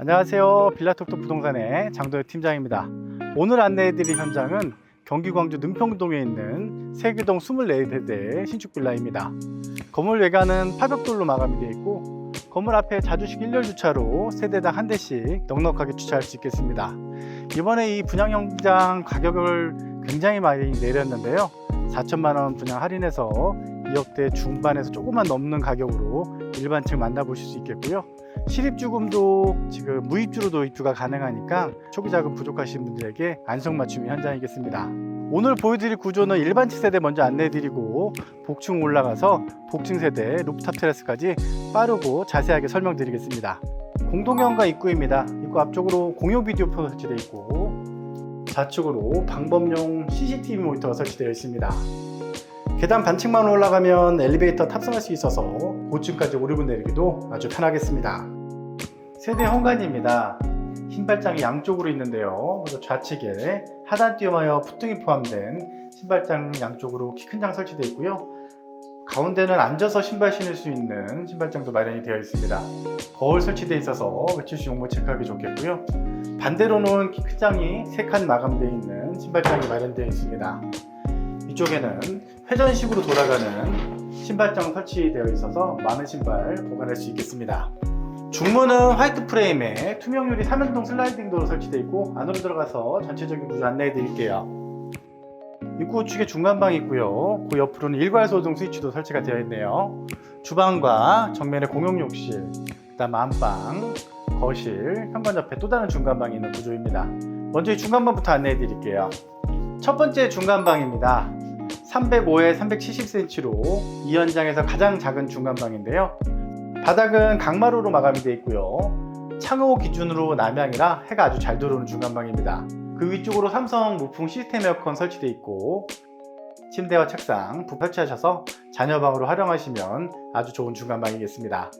안녕하세요. 빌라톡톡 부동산의 장도현 팀장입니다. 오늘 안내해드릴 현장은 경기 광주 능평동에 있는 세계동 24세대 신축 빌라입니다. 건물 외관은 파벽돌로 마감이 되어 있고 건물 앞에 자주식 1열 주차로 세대당 한 대씩 넉넉하게 주차할 수 있겠습니다. 이번에 이 분양 현장 가격을 굉장히 많이 내렸는데요. 4천만 원 분양 할인해서 2억대 중반에서 조금만 넘는 가격으로 일반층 만나보실 수 있겠고요. 실입주금도 지금 무입주로도 입주가 가능하니까 초기 자금 부족하신 분들에게 안성 맞춤이 현장이겠습니다. 오늘 보여드릴 구조는 일반층 세대 먼저 안내해드리고 복층 올라가서 복층 세대 루프탑 테라스까지 빠르고 자세하게 설명드리겠습니다. 공동현관 입구입니다. 입구 앞쪽으로 공용 비디오폰 설치되어 있고 좌측으로 방범용 CCTV 모니터가 설치되어 있습니다. 계단 반층만 올라가면 엘리베이터 탑승할 수 있어서 고층까지 오르고 내리기도 아주 편하겠습니다. 세대 현관입니다. 신발장이 양쪽으로 있는데요. 좌측에 하단 띄엄하여 푸등이 포함된 신발장 양쪽으로 키 큰 장 설치되어 있고요. 가운데는 앉아서 신발 신을 수 있는 신발장도 마련이 되어 있습니다. 거울 설치되어 있어서 외출 시 용모 체크하기 좋겠고요. 반대로는 키 큰 장이 3칸 마감되어 있는 신발장이 마련되어 있습니다. 이쪽에는 회전식으로 돌아가는 신발장 설치되어 있어서 많은 신발 보관할 수 있겠습니다. 중문은 화이트 프레임에 투명 유리 3연동 슬라이딩 도로 설치되어 있고 안으로 들어가서 전체적인 구조 안내해 드릴게요. 입구 우측에 중간방이 있고요. 그 옆으로는 일괄 소등 스위치도 설치가 되어 있네요. 주방과 정면에 공용 욕실, 그다음 안방, 거실, 현관 옆에 또 다른 중간방이 있는 구조입니다. 먼저 이 중간방부터 안내해 드릴게요. 첫 번째 중간방입니다. 305에 370cm로 이 현장에서 가장 작은 중간방인데요. 바닥은 강마루로 마감이 되어 있고요. 창호 기준으로 남향이라 해가 아주 잘 들어오는 중간방입니다. 그 위쪽으로 삼성 무풍 시스템 에어컨 설치되어 있고 침대와 책상 부 설치하셔서 자녀방으로 활용하시면 아주 좋은 중간방이겠습니다.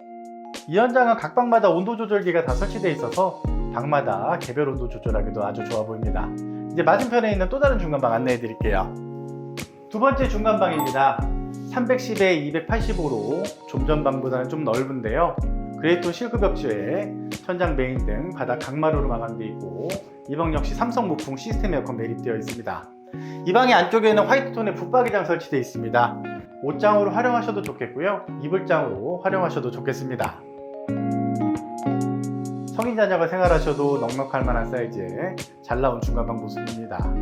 이 현장은 각 방마다 온도 조절기가 다 설치되어 있어서 방마다 개별 온도 조절하기도 아주 좋아 보입니다. 이제 맞은편에 있는 또 다른 중간방 안내해 드릴게요. 두 번째 중간방입니다. 310에 285로 좀 전방보다는 좀 넓은데요. 그레이톤 실크 벽지에 천장 메인 등 바닥 강마루로 마감되어 있고 이 방 역시 삼성 무풍 시스템 에어컨 매립되어 있습니다. 이 방의 안쪽에는 화이트톤의 붙박이장 설치되어 있습니다. 옷장으로 활용하셔도 좋겠고요. 이불장으로 활용하셔도 좋겠습니다. 성인 자녀가 생활하셔도 넉넉할 만한 사이즈의 잘 나온 중간방 모습입니다.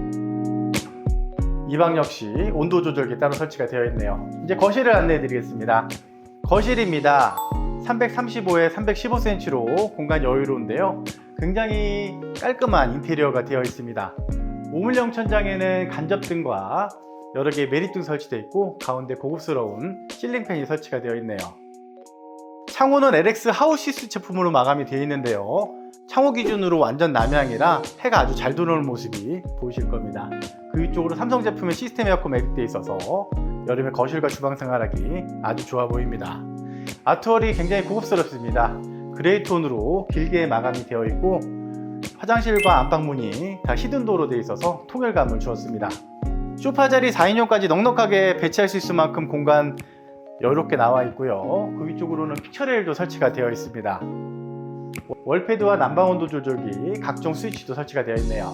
이 방 역시 온도 조절기 따로 설치가 되어 있네요. 이제 거실을 안내해 드리겠습니다. 거실입니다. 335에 315cm로 공간 여유로운데요. 굉장히 깔끔한 인테리어가 되어 있습니다. 우물형 천장에는 간접등과 여러 개의 메리등 설치되어 있고 가운데 고급스러운 실링팬이 설치가 되어 있네요. 창호는 LX 하우시스 제품으로 마감이 되어 있는데요. 창호 기준으로 완전 남향이라 해가 아주 잘 들어오는 모습이 보이실 겁니다. 그 위쪽으로 삼성 제품의 시스템 에어컨 매립되어 있어서 여름에 거실과 주방 생활하기 아주 좋아 보입니다. 아트월이 굉장히 고급스럽습니다. 그레이 톤으로 길게 마감이 되어 있고 화장실과 안방문이 다 히든도로 되어 있어서 통일감을 주었습니다. 소파 자리 4인용까지 넉넉하게 배치할 수 있을 만큼 공간 여유롭게 나와 있고요. 그 위쪽으로는 픽처레일도 설치가 되어 있습니다. 월패드와 난방 온도 조절기, 각종 스위치도 설치가 되어 있네요.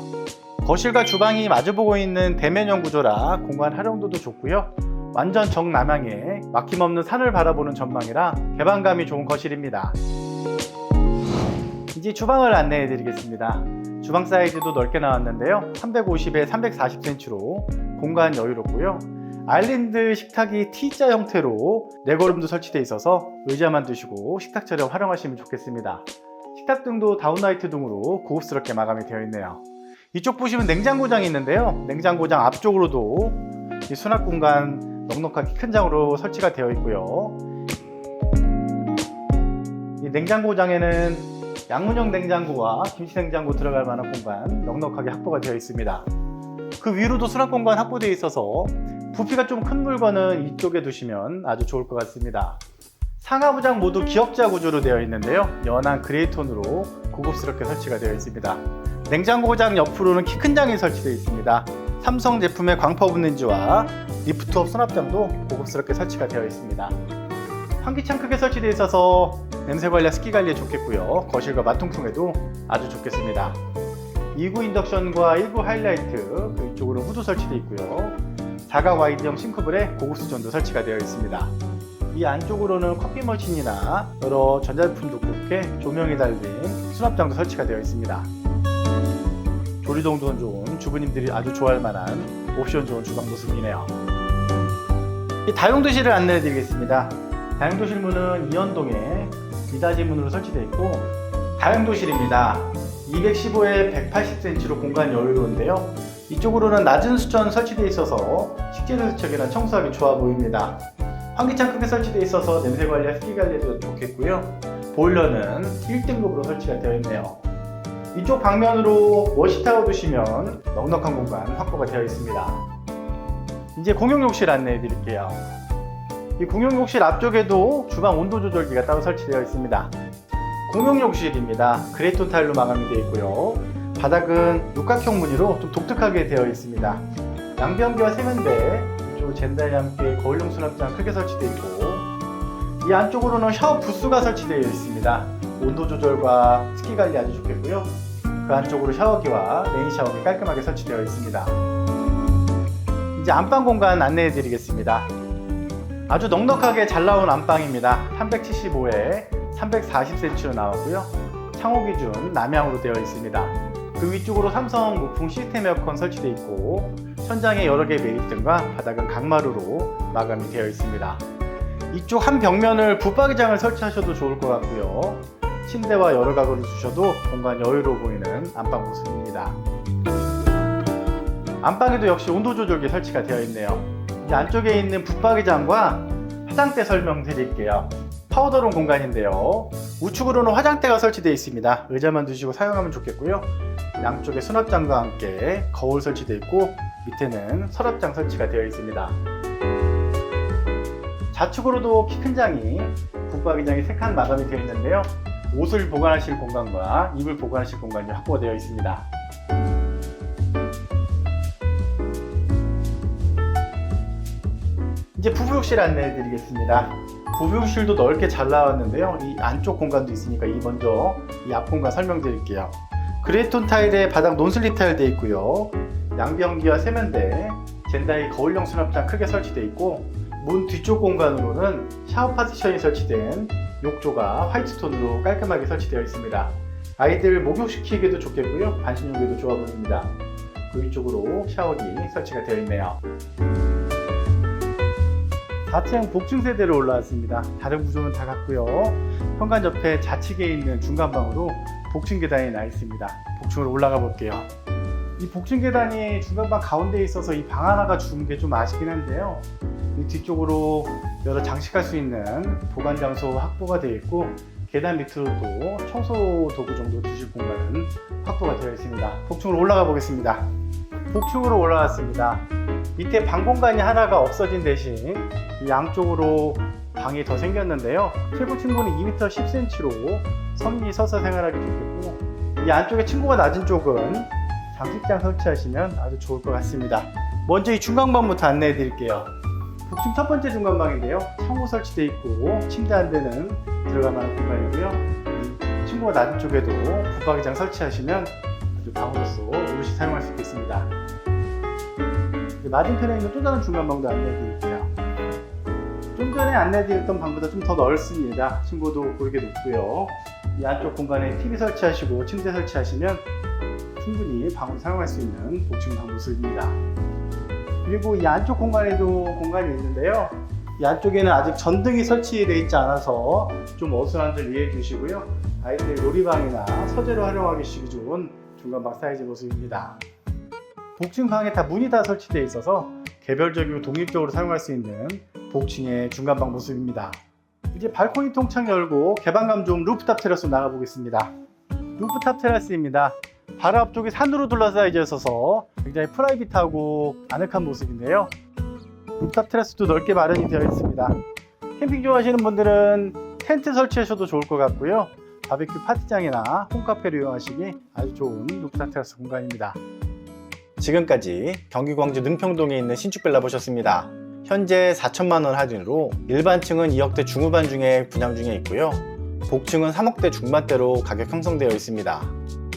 거실과 주방이 마주보고 있는 대면형 구조라 공간 활용도도 좋고요. 완전 정남향에 막힘없는 산을 바라보는 전망이라 개방감이 좋은 거실입니다. 이제 주방을 안내해 드리겠습니다. 주방 사이즈도 넓게 나왔는데요. 350에 340cm로 공간 여유롭고요. 아일랜드 식탁이 T자 형태로 네걸음도 설치되어 있어서 의자만 두시고 식탁처럼 활용하시면 좋겠습니다. 식탁 등도 다운라이트 등으로 고급스럽게 마감이 되어 있네요. 이쪽 보시면 냉장고장이 있는데요. 냉장고장 앞쪽으로도 이 수납 공간 넉넉하게 큰 장으로 설치가 되어 있고요. 이 냉장고장에는 양문형 냉장고와 김치 냉장고 들어갈 만한 공간 넉넉하게 확보가 되어 있습니다. 그 위로도 수납 공간 확보되어 있어서 부피가 좀 큰 물건은 이쪽에 두시면 아주 좋을 것 같습니다. 상하부장 모두 기역자 구조로 되어 있는데요. 연한 그레이 톤으로 고급스럽게 설치가 되어 있습니다. 냉장고장 옆으로는 키 큰 장이 설치되어 있습니다. 삼성 제품의 광퍼 붙는지와 리프트업 수납장도 고급스럽게 설치가 되어 있습니다. 환기창 크게 설치되어 있어서 냄새 관리, 스키 관리에 좋겠고요. 거실과 마통풍에도 아주 좋겠습니다. 2구 인덕션과 1구 하이라이트 그쪽으로 후드 설치되어 있고요. 사각 와이드형 싱크볼에 고급 수전도 설치가 되어 있습니다. 이 안쪽으로는 커피 머신이나 여러 전자제품도 그렇게 조명이 달린 수납장도 설치가 되어 있습니다. 조리동도 좋은 주부님들이 아주 좋아할 만한 옵션 좋은 주방 모습이네요. 이 다용도실을 안내해 드리겠습니다. 다용도실 문은 이연동에 미닫이 문으로 설치되어 있고 다용도실입니다. 215에 180cm로 공간이 여유로운데요. 이쪽으로는 낮은 수전 설치되어 있어서 식재료 세척이나 청소하기 좋아 보입니다. 환기창 크게 설치되어 있어서 냄새 관리와 습기 관리에도 좋겠고요. 보일러는 1등급으로 설치가 되어 있네요. 이쪽 방면으로 워시타워 두시면 넉넉한 공간 확보가 되어 있습니다. 이제 공용욕실 안내해 드릴게요. 이 공용욕실 앞쪽에도 주방 온도 조절기가 따로 설치되어 있습니다. 공용욕실입니다. 그레이톤 타일로 마감이 되어 있고요. 바닥은 육각형 무늬로 좀 독특하게 되어 있습니다. 양변기와 세면대, 이쪽 젠다와 함께 거울용 수납장 크게 설치되어 있고 이 안쪽으로는 샤워 부스가 설치되어 있습니다. 온도 조절과 습기 관리 아주 좋겠고요. 그 안쪽으로 샤워기와 레인 샤워기 깔끔하게 설치되어 있습니다. 이제 안방 공간 안내해 드리겠습니다. 아주 넉넉하게 잘 나온 안방입니다. 375에 340cm로 나오고요. 창호 기준 남향으로 되어 있습니다. 그 위쪽으로 삼성 무풍 시스템 에어컨 설치되어 있고 천장에 여러 개의 매립등과 바닥은 강마루로 마감이 되어 있습니다. 이쪽 한 벽면을 붙박이장을 설치하셔도 좋을 것 같고요. 침대와 여러 가구를 두셔도 공간 여유로워 보이는 안방 모습입니다. 안방에도 역시 온도 조절기 설치가 되어 있네요. 이 안쪽에 있는 붙박이장과 화장대 설명드릴게요. 파우더룸 공간인데요. 우측으로는 화장대가 설치되어 있습니다. 의자만 두시고 사용하면 좋겠고요. 양쪽에 수납장과 함께 거울 설치되어 있고 밑에는 서랍장 설치가 되어 있습니다. 좌측으로도 키 큰 장이 붙박이장이 3칸 마감이 되어 있는데요. 옷을 보관하실 공간과 이불 보관하실 공간이 확보가 되어 있습니다. 이제 부부욕실 안내해 드리겠습니다. 부부욕실도 넓게 잘 나왔는데요. 이 안쪽 공간도 있으니까 이 먼저 이 앞 공간 설명드릴게요. 그레이톤 타일에 바닥 논슬립 타일 되어 있고요. 양변기와 세면대, 젠다이 거울형 수납장 크게 설치되어 있고 문 뒤쪽 공간으로는 샤워 파티션이 설치된 욕조가 화이트톤으로 깔끔하게 설치되어 있습니다. 아이들 목욕시키기도 좋겠고요. 반신욕에도 좋아 보입니다. 그 위쪽으로 샤워기 설치가 되어 있네요. 4층 복층 세대로 올라왔습니다. 다른 구조는 다 같고요. 현관 옆에 좌측에 있는 중간방으로 복층 계단이 나 있습니다. 복층으로 올라가 볼게요. 이 복층 계단이 중간방 가운데에 있어서 이 방 하나가 준게좀 아쉽긴 한데요. 이 뒤쪽으로 여러 장식할 수 있는 보관 장소 확보가 되어 있고 계단 밑으로도 청소 도구 정도 두실 공간은 확보가 되어 있습니다. 복층으로 올라가 보겠습니다. 복층으로 올라왔습니다. 밑에 방 공간이 하나가 없어진 대신 이 양쪽으로 방이 더 생겼는데요. 최고 층고는 2m 10cm로 성인이 서서 생활하기 좋겠고 이 안쪽에 층고가 낮은 쪽은 장식장 설치하시면 아주 좋을 것 같습니다. 먼저 이 중간방부터 안내해 드릴게요. 복층 첫 번째 중간방인데요. 창호 설치되어 있고 침대 한 대는 들어갈 만한 공간이고요. 이 층고가 낮은 쪽에도 붙박이장 설치하시면 아주 방으로서 오롯이 사용할 수 있겠습니다. 맞은편에 있는 또 다른 중간방도 안내해 드릴게요. 좀 전에 안내해 드렸던 방보다 좀 더 넓습니다. 층고도 고르게 높고요. 이 안쪽 공간에 TV 설치하시고 침대 설치하시면 충분히 방으로 사용할 수 있는 복층 방 모습입니다. 그리고 이 안쪽 공간에도 공간이 있는데요. 이 안쪽에는 아직 전등이 설치되어 있지 않아서 좀 어수선한 점 이해해 주시고요. 아이들 놀이방이나 서재로 활용하기 시기 좋은 중간방 사이즈 모습입니다. 복층 방에 다 문이 다 설치되어 있어서 개별적이고 독립적으로 사용할 수 있는 복층의 중간방 모습입니다. 이제 발코니 통창 열고 개방감 좋은 루프탑 테라스 나가 보겠습니다. 루프탑 테라스입니다. 바로 앞쪽이 산으로 둘러싸여져 있어서 굉장히 프라이빗하고 아늑한 모습인데요. 루프탑 테라스도 넓게 마련이 되어 있습니다. 캠핑 좋아하시는 분들은 텐트 설치하셔도 좋을 것 같고요. 바베큐 파티장이나 홈카페로 이용하시기 아주 좋은 루프탑 테라스 공간입니다. 지금까지 경기 광주 능평동에 있는 신축빌라 보셨습니다. 현재 4천만 원 할인으로 일반층은 2억대 중후반 중에 분양 중에 있고요. 복층은 3억대 중반대로 가격 형성되어 있습니다.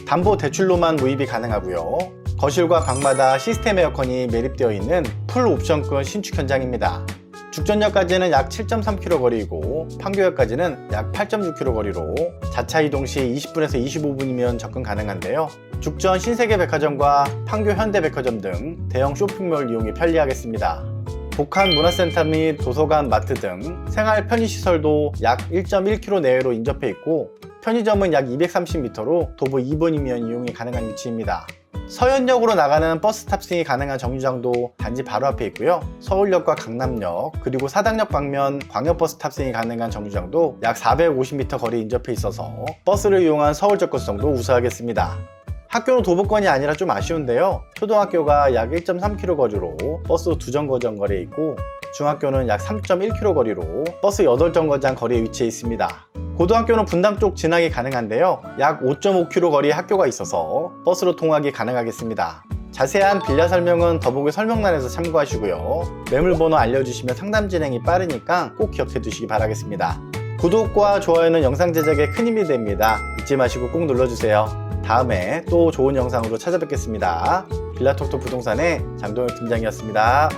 담보 대출로만 무입이 가능하고요. 거실과 방마다 시스템 에어컨이 매립되어 있는 풀 옵션권 신축 현장입니다. 죽전역까지는 약 7.3km 거리이고 판교역까지는 약 8.6km 거리로 자차 이동 시 20분에서 25분이면 접근 가능한데요. 죽전 신세계백화점과 판교 현대백화점 등 대형 쇼핑몰 이용이 편리하겠습니다. 복합 문화센터 및 도서관, 마트 등 생활 편의시설도 약 1.1km 내외로 인접해 있고 편의점은 약 230m로 도보 2번이면 이용이 가능한 위치입니다. 서현역으로 나가는 버스 탑승이 가능한 정류장도 단지 바로 앞에 있고요. 서울역과 강남역 그리고 사당역 방면 광역버스 탑승이 가능한 정류장도 약 450m 거리 인접해 있어서 버스를 이용한 서울 접근성도 우수하겠습니다. 학교는 도보권이 아니라 좀 아쉬운데요. 초등학교가 약 1.3km 거리로 버스 2정거장 거리에 있고 중학교는 약 3.1km 거리로 버스 8정거장 거리에 위치해 있습니다. 고등학교는 분당 쪽 진학이 가능한데요. 약 5.5km 거리에 학교가 있어서 버스로 통학이 가능하겠습니다. 자세한 빌라 설명은 더보기 설명란에서 참고하시고요. 매물번호 알려주시면 상담 진행이 빠르니까 꼭 기억해 두시기 바라겠습니다. 구독과 좋아요는 영상 제작에 큰 힘이 됩니다. 잊지 마시고 꼭 눌러주세요. 다음에 또 좋은 영상으로 찾아뵙겠습니다. 빌라톡톡 부동산의 장동혁 팀장이었습니다.